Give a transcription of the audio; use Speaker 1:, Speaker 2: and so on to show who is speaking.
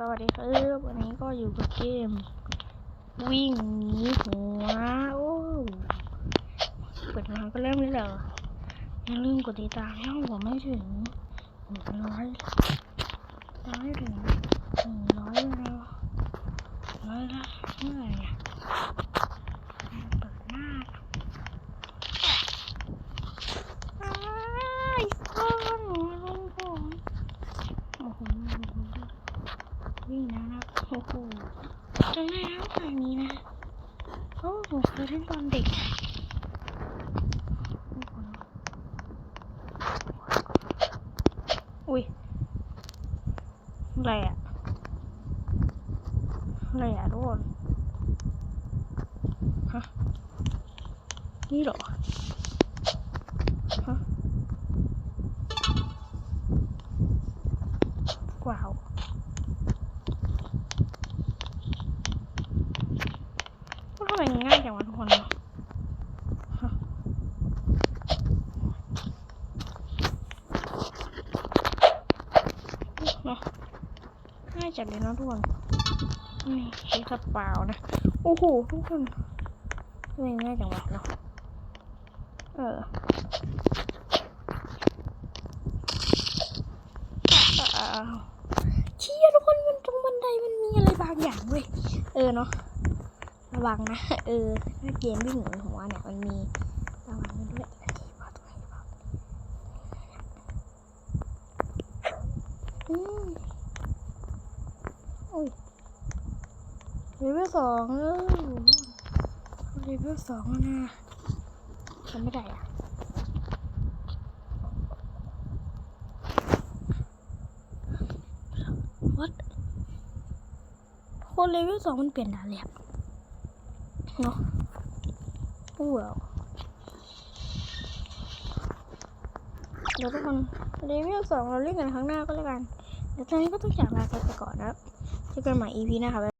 Speaker 1: สวัสดีครับวันนี้ก็อยู่กับเกม วิ่งหนีหัวโอ้เปิดมาก็เริ่มเลยเหรออย่าลืมกดติดตามช่องผมไม่ถึงหนึ่งร้อยยังไม่ถึงหนึ่งร้อยแล้วร้อยละเมื่อไหร่อะเปิดหน้าอ้ายคนลงผมโอ้โห วิ่งนะครับโอ้โหจำได้แล้วแบบนี้นะโอ้ผมเคยเล่นตอนเด็กอุ้ยอะไรอะอะไรอะทุกคนฮะนี่เหรอฮะว้าว ก็ทำไมง่ายจังวะทุกคนเนาะง่ายจัดเลยเนาะทุกคน นี่ใช้กระเป๋านะ โอ้โหทุกคนทำไมง่ายจังวะเนาะ เอออ้าวเชี่ยทุกคนมันตรงบันไดมันมีอะไรบางอย่างเว้ย เออเนาะ ระวังนะ เออถ้าเกมวิ่งหนีหัวเนี่ยมันมีระวังกันด้วยพอตรงไหนพออืมโอ้ยเลเวลสองแล้วเลเวลสองนะทำไม่ได้อะวัดคนเลเวลสองมันเปลี่ยนด่าเลยอะ เนาะว้าวเดี๋ยวทุกคนรีวิวสองเราเล่นกันครั้งหน้าก็แล้วกัน เดี๋ยวตอนนี้ก็ต้องจากลาไปก่อนนะเจอกันใหม่ EP นะคะ